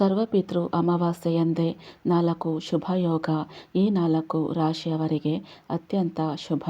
ಸರ್ವಪಿತೃ ಅಮಾವಾಸ್ಯೆಯಂದೇ ನಾಲ್ಕು ಶುಭಯೋಗ, ಈ ನಾಲ್ಕು ರಾಶಿಯವರಿಗೆ ಅತ್ಯಂತ ಶುಭ.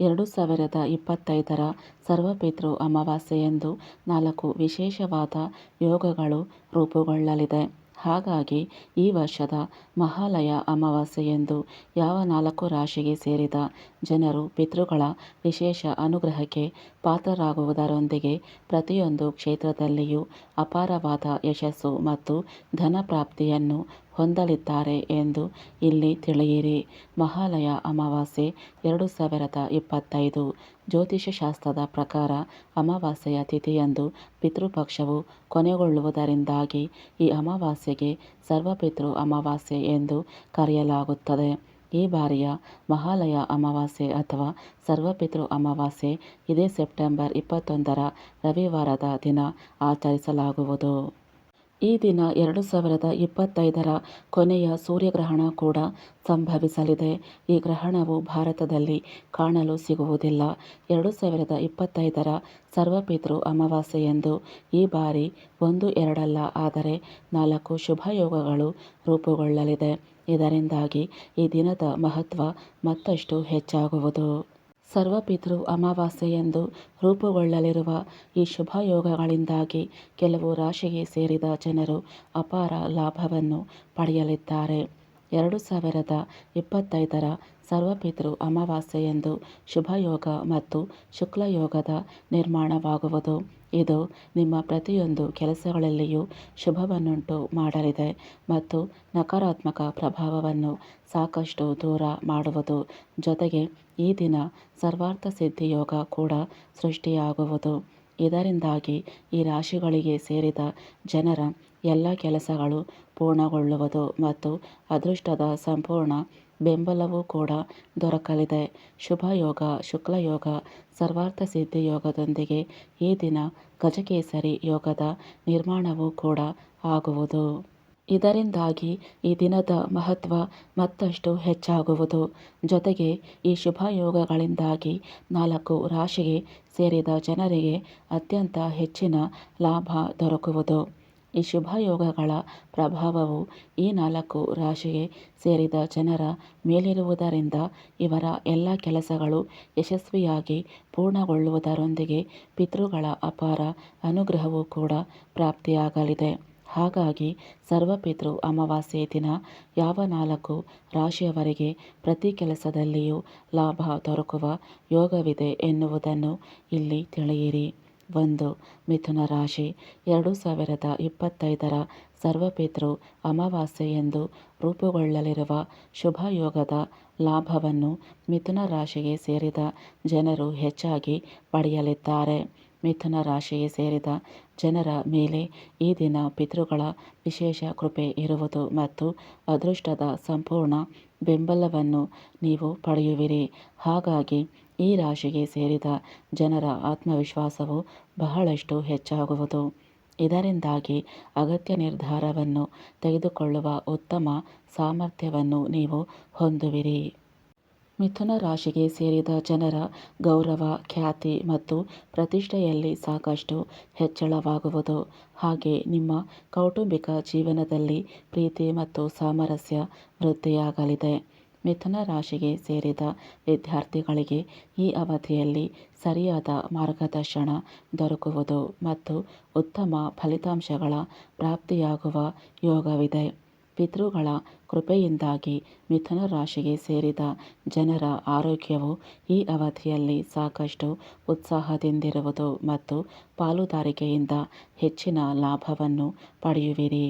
ಎರಡು ಸಾವಿರದ ಇಪ್ಪತ್ತೈದರ ಸರ್ವಪಿತೃ ಅಮಾವಾಸ್ಯೆಯಂದು ನಾಲ್ಕು ವಿಶೇಷವಾದ ಯೋಗಗಳು ರೂಪುಗೊಳ್ಳಲಿದೆ. ಹಾಗಾಗಿ ಈ ವರ್ಷದ ಮಹಾಲಯ ಅಮಾವಾಸ್ಯೆಯಂದು ಯಾವ ನಾಲ್ಕು ರಾಶಿಗೆ ಸೇರಿದ ಜನರು, ಪಿತೃಗಳ ವಿಶೇಷ ಅನುಗ್ರಹಕ್ಕೆ ಪಾತ್ರರಾಗುವುದರೊಂದಿಗೆ ಪ್ರತಿಯೊಂದು ಕ್ಷೇತ್ರದಲ್ಲಿಯೂ ಅಪಾರವಾದ ಯಶಸ್ಸು ಮತ್ತು ಧನಪ್ರಾಪ್ತಿಯನ್ನು ಹೊಂದಲಿದ್ದಾರೆ ಎಂದು ಇಲ್ಲಿ ತಿಳಿಯಿರಿ. ಮಹಾಲಯ ಅಮಾವಾಸ್ಯೆ ಎರಡು ಸಾವಿರದ ಇಪ್ಪತ್ತೈದು. ಜ್ಯೋತಿಷಶಾಸ್ತ್ರದ ಪ್ರಕಾರ ಅಮಾವಾಸ್ಯೆಯ ತಿಥಿಯಂದು ಪಿತೃಪಕ್ಷವು ಕೊನೆಗೊಳ್ಳುವುದರಿಂದಾಗಿ ಈ ಅಮಾವಾಸ್ಯೆಗೆ ಸರ್ವಪಿತೃ ಅಮಾವಾಸ್ಯೆ ಎಂದು ಕರೆಯಲಾಗುತ್ತದೆ. ಈ ಬಾರಿಯ ಮಹಾಲಯ ಅಮಾವಾಸ್ಯೆ ಅಥವಾ ಸರ್ವಪಿತೃ ಅಮಾವಾಸ್ಯೆ ಇದೇ ಸೆಪ್ಟೆಂಬರ್ ಇಪ್ಪತ್ತೊಂದರ ರವಿವಾರದ ದಿನ ಆಚರಿಸಲಾಗುವುದು. ಈ ದಿನ ಎರಡು ಸಾವಿರದ ಇಪ್ಪತ್ತೈದರ ಕೊನೆಯ ಸೂರ್ಯಗ್ರಹಣ ಕೂಡ ಸಂಭವಿಸಲಿದೆ. ಈ ಗ್ರಹಣವು ಭಾರತದಲ್ಲಿ ಕಾಣಲು ಸಿಗುವುದಿಲ್ಲ. ಎರಡು ಸಾವಿರದ ಇಪ್ಪತ್ತೈದರ ಸರ್ವಪಿತೃ ಅಮಾವಾಸ್ಯೆಯಂದು ಈ ಬಾರಿ ಒಂದು ಎರಡಲ್ಲ, ಆದರೆ ನಾಲ್ಕು ಶುಭಯೋಗಗಳು ರೂಪುಗೊಳ್ಳಲಿದೆ. ಇದರಿಂದಾಗಿ ಈ ದಿನದ ಮಹತ್ವ ಮತ್ತಷ್ಟು ಹೆಚ್ಚಾಗುವುದು. ಸರ್ವಪಿತೃ ಅಮಾವಾಸ್ಯೆಯಂದು ರೂಪುಗೊಳ್ಳಲಿರುವ ಈ ಶುಭಯೋಗಗಳಿಂದಾಗಿ ಕೆಲವು ರಾಶಿಗೆ ಸೇರಿದ ಜನರು ಅಪಾರ ಲಾಭವನ್ನು ಪಡೆಯಲಿದ್ದಾರೆ. ಎರಡು ಸಾವಿರದ ಇಪ್ಪತ್ತೈದರ ಸರ್ವಪಿತೃ ಅಮಾವಾಸ್ಯೆಯಂದು ಶುಭಯೋಗ ಮತ್ತು ಶುಕ್ಲಯೋಗದ ನಿರ್ಮಾಣವಾಗುವುದು. ಇದು ನಿಮ್ಮ ಪ್ರತಿಯೊಂದು ಕೆಲಸಗಳಲ್ಲಿಯೂ ಶುಭವನ್ನುಂಟು ಮಾಡಲಿದೆ ಮತ್ತು ನಕಾರಾತ್ಮಕ ಪ್ರಭಾವವನ್ನು ಸಾಕಷ್ಟು ದೂರ ಮಾಡುವುದು. ಜೊತೆಗೆ ಈ ದಿನ ಸರ್ವಾರ್ಥ ಸಿದ್ಧಿಯೋಗ ಕೂಡ ಸೃಷ್ಟಿಯಾಗುವುದು. ಇದರಿಂದಾಗಿ ಈ ರಾಶಿಗಳಿಗೆ ಸೇರಿದ ಜನರ ಎಲ್ಲ ಕೆಲಸಗಳು ಪೂರ್ಣಗೊಳ್ಳುವುದು ಮತ್ತು ಅದೃಷ್ಟದ ಸಂಪೂರ್ಣ ಬೆಂಬಲವೂ ಕೂಡ ದೊರಕಲಿದೆ. ಶುಭಯೋಗ ಶುಕ್ಲಯೋಗ ಸರ್ವಾರ್ಥ ಸಿದ್ಧಿ ಯೋಗದೊಂದಿಗೆ ಈ ದಿನ ಗಜಕೇಸರಿ ಯೋಗದ ನಿರ್ಮಾಣವೂ ಕೂಡ ಆಗುವುದು. ಇದರಿಂದಾಗಿ ಈ ದಿನದ ಮಹತ್ವ ಮತ್ತಷ್ಟು ಹೆಚ್ಚಾಗುವುದು. ಜೊತೆಗೆ ಈ ಶುಭ ಯೋಗಗಳಿಂದಾಗಿ ನಾಲ್ಕು ರಾಶಿಗೆ ಸೇರಿದ ಜನರಿಗೆ ಅತ್ಯಂತ ಹೆಚ್ಚಿನ ಲಾಭ ದೊರಕುವುದು. ಈ ಶುಭಯೋಗಗಳ ಪ್ರಭಾವವು ಈ ನಾಲ್ಕು ರಾಶಿಗೆ ಸೇರಿದ ಜನರ ಮೇಲಿರುವುದರಿಂದ ಇವರ ಎಲ್ಲ ಕೆಲಸಗಳು ಯಶಸ್ವಿಯಾಗಿ ಪೂರ್ಣಗೊಳ್ಳುವುದರೊಂದಿಗೆ ಪಿತೃಗಳ ಅಪಾರ ಅನುಗ್ರಹವೂ ಕೂಡ ಪ್ರಾಪ್ತಿಯಾಗಲಿದೆ. ಹಾಗಾಗಿ ಸರ್ವಪಿತೃ ಅಮಾವಾಸ್ಯೆ ದಿನ ಯಾವ ನಾಲ್ಕು ರಾಶಿಯವರಿಗೆ ಪ್ರತಿ ಕೆಲಸದಲ್ಲಿಯೂ ಲಾಭ ದೊರಕುವ ಯೋಗವಿದೆ ಎನ್ನುವುದನ್ನು ಇಲ್ಲಿ ತಿಳಿಯಿರಿ. ಒಂದು. ಮಿಥುನ ರಾಶಿ. ಎರಡು ಸಾವಿರದ ಇಪ್ಪತ್ತೈದರ ಸರ್ವಪಿತೃ ಅಮಾವಾಸ್ಯೆಯಂದು ರೂಪುಗೊಳ್ಳಲಿರುವ ಶುಭಯೋಗದ ಲಾಭವನ್ನು ಮಿಥುನ ರಾಶಿಗೆ ಸೇರಿದ ಜನರು ಹೆಚ್ಚಾಗಿ ಪಡೆಯಲಿದ್ದಾರೆ. ಮಿಥುನ ರಾಶಿಗೆ ಸೇರಿದ ಜನರ ಮೇಲೆ ಈ ದಿನ ಪಿತೃಗಳ ವಿಶೇಷ ಕೃಪೆ ಇರುವುದು ಮತ್ತು ಅದೃಷ್ಟದ ಸಂಪೂರ್ಣ ಬೆಂಬಲವನ್ನು ನೀವು ಪಡೆಯುವಿರಿ. ಹಾಗಾಗಿ ಈ ರಾಶಿಗೆ ಸೇರಿದ ಜನರ ಆತ್ಮವಿಶ್ವಾಸವು ಬಹಳಷ್ಟು ಹೆಚ್ಚಾಗುವುದು. ಇದರಿಂದಾಗಿ ಅಗತ್ಯ ನಿರ್ಧಾರವನ್ನು ತೆಗೆದುಕೊಳ್ಳುವ ಉತ್ತಮ ಸಾಮರ್ಥ್ಯವನ್ನು ನೀವು ಹೊಂದುವಿರಿ. ಮಿಥುನ ರಾಶಿಗೆ ಸೇರಿದ ಜನರ ಗೌರವ, ಖ್ಯಾತಿ ಮತ್ತು ಪ್ರತಿಷ್ಠೆಯಲ್ಲಿ ಸಾಕಷ್ಟು ಹೆಚ್ಚಳವಾಗುವುದು. ಹಾಗೆ ನಿಮ್ಮ ಕೌಟುಂಬಿಕ ಜೀವನದಲ್ಲಿ ಪ್ರೀತಿ ಮತ್ತು ಸಾಮರಸ್ಯ ವೃದ್ಧಿಯಾಗಲಿದೆ. ಮಿಥುನ ರಾಶಿಗೆ ಸೇರಿದ ವಿದ್ಯಾರ್ಥಿಗಳಿಗೆ ಈ ಅವಧಿಯಲ್ಲಿ ಸರಿಯಾದ ಮಾರ್ಗದರ್ಶನ ದೊರಕುವುದು ಮತ್ತು ಉತ್ತಮ ಫಲಿತಾಂಶಗಳ ಪ್ರಾಪ್ತಿಯಾಗುವ ಯೋಗವಿದೆ. ಪಿತೃಗಳ ಕೃಪೆಯಿಂದಾಗಿ ಮಿಥುನ ರಾಶಿಗೆ ಸೇರಿದ ಜನರ ಆರೋಗ್ಯವು ಈ ಅವಧಿಯಲ್ಲಿ ಸಾಕಷ್ಟು ಉತ್ಸಾಹದಿಂದಿರುವುದು ಮತ್ತು ಪಾಲುದಾರಿಕೆಯಿಂದ ಹೆಚ್ಚಿನ ಲಾಭವನ್ನು ಪಡೆಯುವಿರಿ.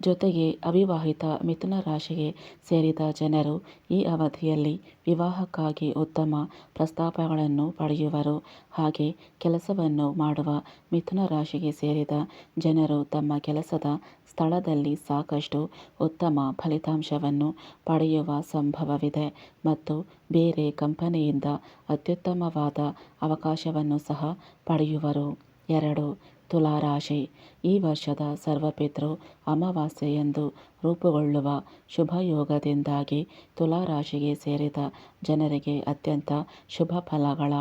ಜೊತೆಗೆ ಅವಿವಾಹಿತ ಮಿಥುನ ರಾಶಿಗೆ ಸೇರಿದ ಜನರು ಈ ಅವಧಿಯಲ್ಲಿ ವಿವಾಹಕ್ಕಾಗಿ ಉತ್ತಮ ಪ್ರಸ್ತಾಪಗಳನ್ನು ಪಡೆಯುವರು. ಹಾಗೆ ಕೆಲಸವನ್ನು ಮಾಡುವ ಮಿಥುನ ರಾಶಿಗೆ ಸೇರಿದ ಜನರು ತಮ್ಮ ಕೆಲಸದ ಸ್ಥಳದಲ್ಲಿ ಸಾಕಷ್ಟು ಉತ್ತಮ ಫಲಿತಾಂಶವನ್ನು ಪಡೆಯುವ ಸಂಭವವಿದೆ ಮತ್ತು ಬೇರೆ ಕಂಪನಿಯಿಂದ ಅತ್ಯುತ್ತಮವಾದ ಅವಕಾಶವನ್ನು ಸಹ ಪಡೆಯುವರು. ಎರಡು ತುಲಾರಾಶಿ. ಈ ವರ್ಷದ ಸರ್ವಪಿತೃ ಅಮಾವಾಸ್ಯೆಯಂದು ರೂಪುಗೊಳ್ಳುವ ಶುಭಯೋಗದಿಂದಾಗಿ ತುಲಾರಾಶಿಗೆ ಸೇರಿದ ಜನರಿಗೆ ಅತ್ಯಂತ ಶುಭ ಫಲಗಳ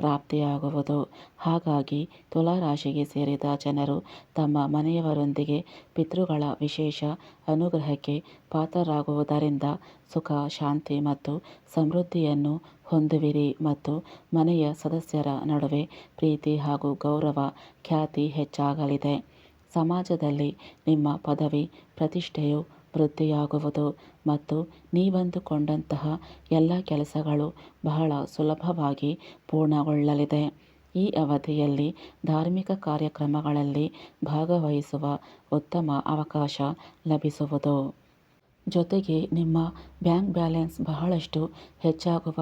ಪ್ರಾಪ್ತಿಯಾಗುವುದು. ಹಾಗಾಗಿ ತುಲಾ ರಾಶಿಗೆ ಸೇರಿದ ಜನರು ತಮ್ಮ ಮನೆಯವರೊಂದಿಗೆ ಪಿತೃಗಳ ವಿಶೇಷ ಅನುಗ್ರಹಕ್ಕೆ ಪಾತ್ರರಾಗುವುದರಿಂದ ಸುಖ, ಶಾಂತಿ ಮತ್ತು ಸಮೃದ್ಧಿಯನ್ನು ಹೊಂದುವಿರಿ ಮತ್ತು ಮನೆಯ ಸದಸ್ಯರ ನಡುವೆ ಪ್ರೀತಿ ಹಾಗೂ ಗೌರವ ಖ್ಯಾತಿ ಹೆಚ್ಚಾಗಲಿದೆ. ಸಮಾಜದಲ್ಲಿ ನಿಮ್ಮ ಪದವಿ, ಪ್ರತಿಷ್ಠೆಯು ವೃದ್ಧಿಯಾಗುವುದು ಮತ್ತು ನೀವಂದುಕೊಂಡಂತಹ ಎಲ್ಲ ಕೆಲಸಗಳು ಬಹಳ ಸುಲಭವಾಗಿ ಪೂರ್ಣಗೊಳ್ಳಲಿದೆ. ಈ ಅವಧಿಯಲ್ಲಿ ಧಾರ್ಮಿಕ ಕಾರ್ಯಕ್ರಮಗಳಲ್ಲಿ ಭಾಗವಹಿಸುವ ಉತ್ತಮ ಅವಕಾಶ ಲಭಿಸುವುದು. ಜೊತೆಗೆ ನಿಮ್ಮ ಬ್ಯಾಂಕ್ ಬ್ಯಾಲೆನ್ಸ್ ಬಹಳಷ್ಟು ಹೆಚ್ಚಾಗುವ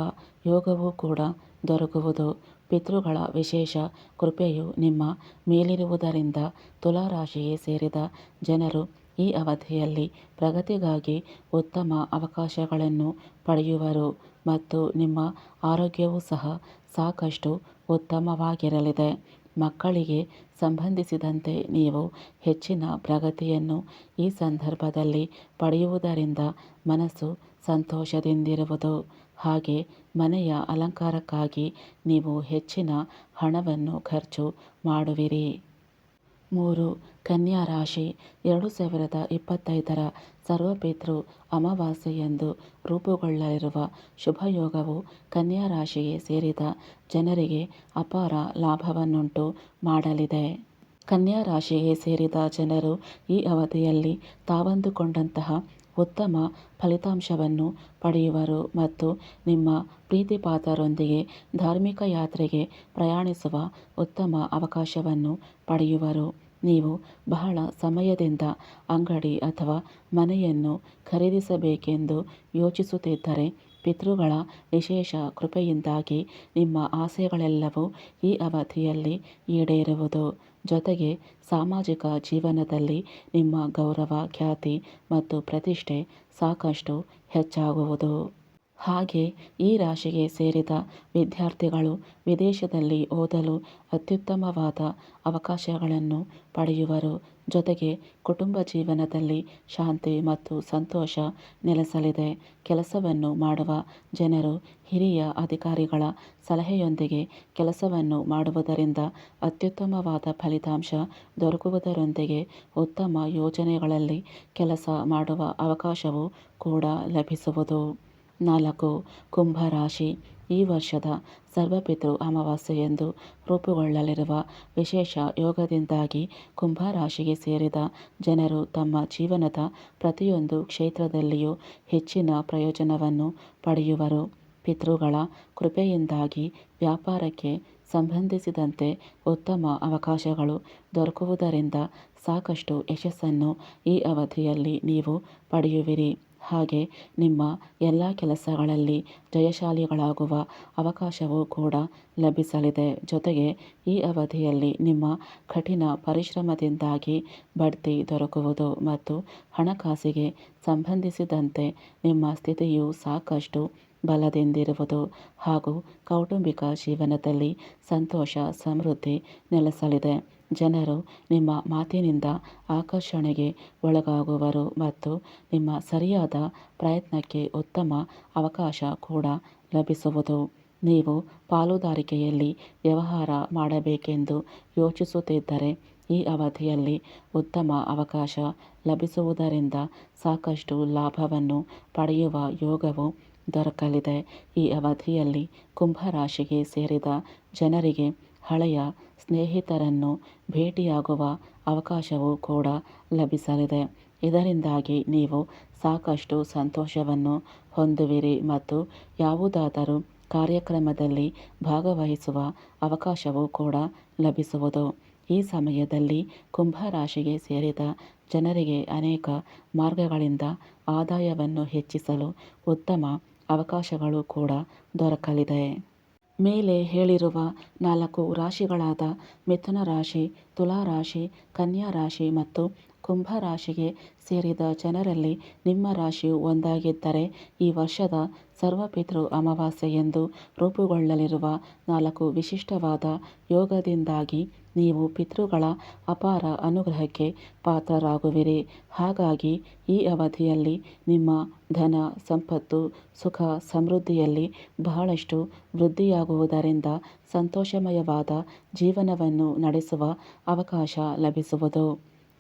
ಯೋಗವೂ ಕೂಡ ದೊರಕುವುದು. ಪಿತೃಗಳ ವಿಶೇಷ ಕೃಪೆಯು ನಿಮ್ಮ ಮೇಲಿರುವುದರಿಂದ ತುಲಾ ರಾಶಿಗೆ ಸೇರಿದ ಜನರು ಈ ಅವಧಿಯಲ್ಲಿ ಪ್ರಗತಿಗಾಗಿ ಉತ್ತಮ ಅವಕಾಶಗಳನ್ನು ಪಡೆಯುವರು ಮತ್ತು ನಿಮ್ಮ ಆರೋಗ್ಯವೂ ಸಹ ಸಾಕಷ್ಟು ಉತ್ತಮವಾಗಿರಲಿದೆ. ಮಕ್ಕಳಿಗೆ ಸಂಬಂಧಿಸಿದಂತೆ ನೀವು ಹೆಚ್ಚಿನ ಪ್ರಗತಿಯನ್ನು ಈ ಸಂದರ್ಭದಲ್ಲಿ ಪಡೆಯುವುದರಿಂದ ಮನಸ್ಸು ಸಂತೋಷದಿಂದಿರುವುದು. ಹಾಗೆ ಮನೆಯ ಅಲಂಕಾರಕ್ಕಾಗಿ ನೀವು ಹೆಚ್ಚಿನ ಹಣವನ್ನು ಖರ್ಚು ಮಾಡುವಿರಿ. ಮೂರು, ಕನ್ಯಾ ರಾಶಿ, ಎರಡು ಸಾವಿರದ ಇಪ್ಪತ್ತೈದರ ಸರ್ವಪಿತೃ ಅಮಾವಾಸ್ಯೆಯಂದು ರೂಪುಗೊಳ್ಳಲಿರುವ ಶುಭಯೋಗವು ಕನ್ಯಾ ರಾಶಿಗೆ ಸೇರಿದ ಜನರಿಗೆ ಅಪಾರ ಲಾಭವನ್ನುಂಟು ಮಾಡಲಿದೆ. ಕನ್ಯಾ ರಾಶಿಗೆ ಸೇರಿದ ಜನರು ಈ ಅವಧಿಯಲ್ಲಿ ತಾವಂದುಕೊಂಡಂತಹ ಉತ್ತಮ ಫಲಿತಾಂಶವನ್ನು ಪಡೆಯುವರು ಮತ್ತು ನಿಮ್ಮ ಪ್ರೀತಿಪಾತ್ರರೊಂದಿಗೆ ಧಾರ್ಮಿಕ ಯಾತ್ರೆಗೆ ಪ್ರಯಾಣಿಸುವ ಉತ್ತಮ ಅವಕಾಶವನ್ನು ಪಡೆಯುವರು. ನೀವು ಬಹಳ ಸಮಯದಿಂದ ಅಂಗಡಿ ಅಥವಾ ಮನೆಯನ್ನು ಖರೀದಿಸಬೇಕೆಂದು ಯೋಚಿಸುತ್ತಿದ್ದರೆ ಪಿತೃಗಳ ವಿಶೇಷ ಕೃಪೆಯಿಂದಾಗಿ ನಿಮ್ಮ ಆಸೆಗಳೆಲ್ಲವೂ ಈ ಅವಧಿಯಲ್ಲಿ ಈಡೇರುವುದು. ಜೊತೆಗೆ ಸಾಮಾಜಿಕ ಜೀವನದಲ್ಲಿ ನಿಮ್ಮ ಗೌರವ, ಖ್ಯಾತಿ ಮತ್ತು ಪ್ರತಿಷ್ಠೆ ಸಾಕಷ್ಟು ಹೆಚ್ಚಾಗುವುದು. ಹಾಗೆ ಈ ರಾಶಿಗೆ ಸೇರಿದ ವಿದ್ಯಾರ್ಥಿಗಳು ವಿದೇಶದಲ್ಲಿ ಓದಲು ಅತ್ಯುತ್ತಮವಾದ ಅವಕಾಶಗಳನ್ನು ಪಡೆಯುವರು. ಜೊತೆಗೆ ಕುಟುಂಬ ಜೀವನದಲ್ಲಿ ಶಾಂತಿ ಮತ್ತು ಸಂತೋಷ ನೆಲೆಸಲಿದೆ. ಕೆಲಸವನ್ನು ಮಾಡುವ ಜನರು ಹಿರಿಯ ಅಧಿಕಾರಿಗಳ ಸಲಹೆಯೊಂದಿಗೆ ಕೆಲಸವನ್ನು ಮಾಡುವುದರಿಂದ ಅತ್ಯುತ್ತಮವಾದ ಫಲಿತಾಂಶ ದೊರಕುವುದರೊಂದಿಗೆ ಉತ್ತಮ ಯೋಜನೆಗಳಲ್ಲಿ ಕೆಲಸ ಮಾಡುವ ಅವಕಾಶವೂ ಕೂಡ ಲಭಿಸುವುದು. ನಾಲ್ಕು ಕುಂಭ ರಾಶಿ ಈ ವರ್ಷದ ಸರ್ವಪಿತೃ ಅಮಾವಾಸ್ಯೆಯಂದು ರೂಪುಗೊಳ್ಳಲಿರುವ ವಿಶೇಷ ಯೋಗದಿಂದಾಗಿ ಕುಂಭ ರಾಶಿಗೆ ಸೇರಿದ ಜನರು ತಮ್ಮ ಜೀವನದ ಪ್ರತಿಯೊಂದು ಕ್ಷೇತ್ರದಲ್ಲಿಯೂ ಹೆಚ್ಚಿನ ಪ್ರಯೋಜನವನ್ನು ಪಡೆಯುವರು. ಪಿತೃಗಳ ಕೃಪೆಯಿಂದಾಗಿ ವ್ಯಾಪಾರಕ್ಕೆ ಸಂಬಂಧಿಸಿದಂತೆ ಉತ್ತಮ ಅವಕಾಶಗಳು ದೊರಕುವುದರಿಂದ ಸಾಕಷ್ಟು ಯಶಸ್ಸನ್ನು ಈ ಅವಧಿಯಲ್ಲಿ ನೀವು ಪಡೆಯುವಿರಿ. ಹಾಗೆ ನಿಮ್ಮ ಎಲ್ಲ ಕೆಲಸಗಳಲ್ಲಿ ಜಯಶಾಲಿಗಳಾಗುವ ಅವಕಾಶವೂ ಕೂಡ ಲಭಿಸಲಿದೆ. ಜೊತೆಗೆ ಈ ಅವಧಿಯಲ್ಲಿ ನಿಮ್ಮ ಕಠಿಣ ಪರಿಶ್ರಮದಿಂದಾಗಿ ಬಡ್ತಿ ದೊರಕುವುದು ಮತ್ತು ಹಣಕಾಸಿಗೆ ಸಂಬಂಧಿಸಿದಂತೆ ನಿಮ್ಮ ಸ್ಥಿತಿಯು ಸಾಕಷ್ಟು ಬಲದಿಂದಿರುವುದು ಹಾಗೂ ಕೌಟುಂಬಿಕ ಜೀವನದಲ್ಲಿ ಸಂತೋಷ, ಸಮೃದ್ಧಿ ನೆಲೆಸಲಿದೆ. ಜನರು ನಿಮ್ಮ ಮಾತಿನಿಂದ ಆಕರ್ಷಣೆಗೆ ಒಳಗಾಗುವರು ಮತ್ತು ನಿಮ್ಮ ಸರಿಯಾದ ಪ್ರಯತ್ನಕ್ಕೆ ಉತ್ತಮ ಅವಕಾಶ ಕೂಡ ಲಭಿಸುವುದು. ನೀವು ಪಾಲುದಾರಿಕೆಯಲ್ಲಿ ವ್ಯವಹಾರ ಮಾಡಬೇಕೆಂದು ಯೋಚಿಸುತ್ತಿದ್ದರೆ ಈ ಅವಧಿಯಲ್ಲಿ ಉತ್ತಮ ಅವಕಾಶ ಲಭಿಸುವುದರಿಂದ ಸಾಕಷ್ಟು ಲಾಭವನ್ನು ಪಡೆಯುವ ಯೋಗವು ದೊರಕಲಿದೆ. ಈ ಅವಧಿಯಲ್ಲಿ ಕುಂಭರಾಶಿಗೆ ಸೇರಿದ ಜನರಿಗೆ ಹಳೆಯ ಸ್ನೇಹಿತರನ್ನು ಭೇಟಿಯಾಗುವ ಅವಕಾಶವೂ ಕೂಡ ಲಭಿಸಲಿದೆ. ಇದರಿಂದಾಗಿ ನೀವು ಸಾಕಷ್ಟು ಸಂತೋಷವನ್ನು ಹೊಂದುವಿರಿ ಮತ್ತು ಯಾವುದಾದರೂ ಕಾರ್ಯಕ್ರಮದಲ್ಲಿ ಭಾಗವಹಿಸುವ ಅವಕಾಶವೂ ಕೂಡ ಲಭಿಸುವುದು. ಈ ಸಮಯದಲ್ಲಿ ಕುಂಭ ರಾಶಿಗೆ ಸೇರಿದ ಜನರಿಗೆ ಅನೇಕ ಮಾರ್ಗಗಳಿಂದ ಆದಾಯವನ್ನು ಹೆಚ್ಚಿಸಲು ಉತ್ತಮ ಅವಕಾಶಗಳು ಕೂಡ ದೊರಕಲಿದೆ. ಮೇಲೆ ಹೇಳಿರುವ ನಾಲ್ಕು ರಾಶಿಗಳಾದ ಮಿಥುನ ರಾಶಿ ತುಲಾ ರಾಶಿ ಕನ್ಯಾ ರಾಶಿ ಮತ್ತು ಕುಂಭ ರಾಶಿಗೆ ಸೇರಿದ ಜನರಲ್ಲಿ ನಿಮ್ಮ ರಾಶಿಯು ಒಂದಾಗಿದ್ದರೆ ಈ ವರ್ಷದ ಸರ್ವಪಿತೃ ಅಮಾವಾಸ್ಯೆ ಎಂದು ರೂಪುಗೊಳ್ಳಲಿರುವ ನಾಲ್ಕು ವಿಶಿಷ್ಟವಾದ ಯೋಗದಿಂದಾಗಿ ನೀವು ಪಿತೃಗಳ ಅಪಾರ ಅನುಗ್ರಹಕ್ಕೆ ಪಾತ್ರರಾಗುವಿರಿ. ಹಾಗಾಗಿ ಈ ಅವಧಿಯಲ್ಲಿ ನಿಮ್ಮ ಧನ ಸಂಪತ್ತು, ಸುಖ ಸಮೃದ್ಧಿಯಲ್ಲಿ ಬಹಳಷ್ಟು ವೃದ್ಧಿಯಾಗುವುದರಿಂದ ಸಂತೋಷಮಯವಾದ ಜೀವನವನ್ನು ನಡೆಸುವ ಅವಕಾಶ ಲಭಿಸುವುದು.